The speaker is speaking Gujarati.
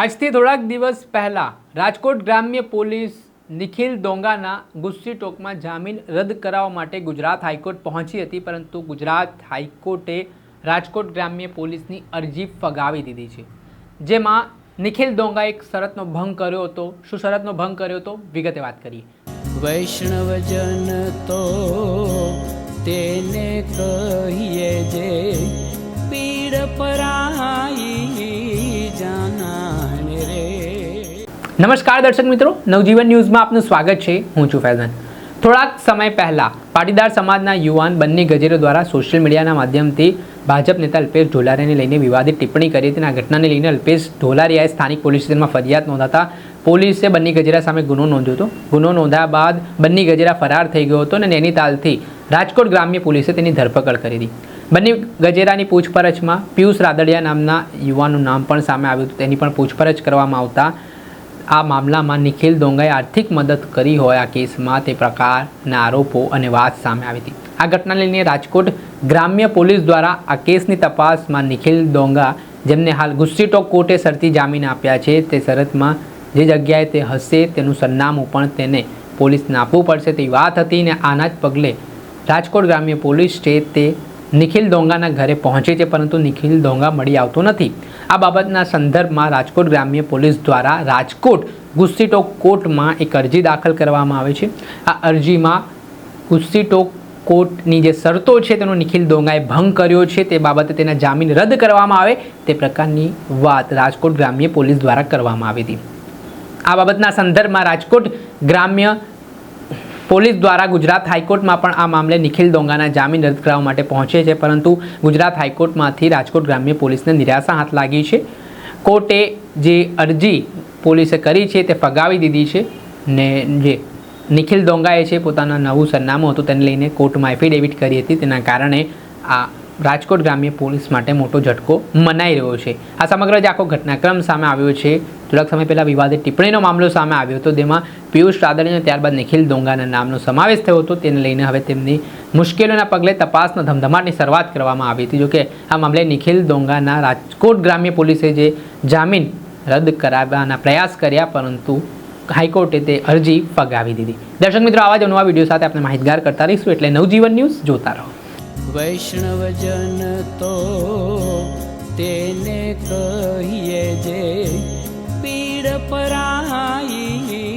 આજથી થોડાક દિવસ પહેલાં રાજકોટ ગ્રામ્ય પોલીસ નિખિલ ડોંગાના ગુસ્સી ટોકમાં જામીન રદ કરાવવા માટે ગુજરાત હાઈકોર્ટ પહોંચી હતી, પરંતુ ગુજરાત હાઈકોર્ટે રાજકોટ ગ્રામ્ય પોલીસની અરજી ફગાવી દીધી છે. જેમાં નિખિલ ડોંગા એક શરતનો ભંગ કર્યો હતો. શું શરતનો ભંગ કર્યો હતો? વિગતે વાત કરીએ. વૈષ્ણવજન તો તેને કહીએ જે પીડ પરાઈ નમસ્કાર દર્શક મિત્રો, નવજીવન ન્યૂઝમાં આપનું સ્વાગત છે. હું છું ફૈઝાન. થોડાક સમય પહેલા પાટીદાર સમાજના યુવાન બંને ગજેરો દ્વારા સોશિયલ મીડિયાના માધ્યમથી ભાજપ નેતા અલ્પેશ ઢોલારીને લઈને વિવાદિત ટિપ્પણી કરી હતી આ ઘટનાને લઈને અલ્પેશ ઢોલારીયાએ સ્થાનિક પોલીસ સ્ટેશનમાં ફરિયાદ નોંધાતા પોલીસે બંને ગજેરા સામે ગુનો નોંધ્યો હતો. ગુનો નોંધ્યા બાદ બંને ગજેરા ફરાર થઈ ગયો હતો અને નૈનીતાલથી રાજકોટ ગ્રામ્ય પોલીસે તેની ધરપકડ કરી હતી. બંને ગજેરાની પૂછપરછમાં પિયુષ રાદડિયા નામના યુવાનનું નામ પણ સામે આવ્યું હતું. તેની પણ પૂછપરછ કરવામાં આવતા આ મામલામાં નિખિલ દોંગાએ આર્થિક મદદ કરી હોય આ કેસમાં તે પ્રકારના આરોપો અને વાત સામે આવી હતી. આ ઘટનાને લઈને રાજકોટ ગ્રામ્ય પોલીસ દ્વારા આ કેસની તપાસમાં નિખિલ દોંગા, જેમને હાલ ગુસ્સીટો કોર્ટે શરતી જામીન આપ્યા છે, તે શરતમાં જે જગ્યાએ તે હશે તેનું સરનામું પણ તેને પોલીસને આપવું પડશે તેવી વાત હતી ને આના જ પગલે રાજકોટ ગ્રામ્ય પોલીસ છે તે નિખિલ ડોંગાના ઘરે પહોંચે છે, પરંતુ નિખિલ ડોંગા મળી આવતો નથી. આ બાબતના સંદર્ભમાં રાજકોટ ગ્રામ્ય પોલીસ દ્વારા રાજકોટ ગુસ્સીટોક કોર્ટમાં એક અરજી દાખલ કરવામાં આવે છે. આ અરજીમાં ગુસ્સીટોક કોર્ટની જે શરતો છે, તેનો નિખિલ ડોંગાએ ભંગ કર્યો છે. તે બાબતે તેના જામીન રદ કરવામાં આવે, તે પ્રકારની વાત રાજકોટ ગ્રામ્ય પોલીસ દ્વારા કરવામાં આવી હતી. આ બાબતના સંદર્ભમાં રાજકોટ ગ્રામ્ય પોલીસ દ્વારા ગુજરાત હાઈકોર્ટમાં પણ આ મામલે નિખિલ ડોંગાના જામીન રદ કરાવવા માટે પહોંચે છે, પરંતુ ગુજરાત હાઈકોર્ટમાંથી રાજકોટ ગ્રામ્ય પોલીસને નિરાશા હાથ લાગી છે. કોર્ટે જે અરજી પોલીસે કરી છે તે ફગાવી દીધી છે ને જે નિખિલ ડોંગાએ છે પોતાના નવું સરનામું હતું તેને લઈને કોર્ટમાં એફિડેવિટ કરી હતી. તેના કારણે આ રાજકોટ ગ્રામ્ય પોલીસ માટે મોટો ઝટકો મનાઈ રહ્યો છે. આ સમગ્ર જે આખો ઘટનાક્રમ સામે આવ્યો છે થોડાક સમય પહેલાં વિવાદિત ટિપ્પણીનો મામલો સામે આવ્યો હતો. તેમાં પિયુષ રાદડી અને ત્યારબાદ નિખિલ દોંગાના નામનો સમાવેશ થયો હતો. તેને લઈને હવે તેમની મુશ્કેલીઓના પગલે તપાસના ધમધમાટની શરૂઆત કરવામાં આવી હતી. જોકે આ મામલે નિખિલ દોંગાના રાજકોટ ગ્રામ્ય પોલીસે જે જામીન રદ કરાવવાના પ્રયાસ કર્યા, પરંતુ હાઈકોર્ટે તે અરજી ફગાવી દીધી. દર્શક મિત્રો, આવા જ નવા વીડિયો સાથે આપણે માહિતગાર કરતા રહીશું એટલે નવજીવન ન્યૂઝ જોતા રહો. વૈષ્ણવજન તો તેને કહીએ જે પીડ પરાઈ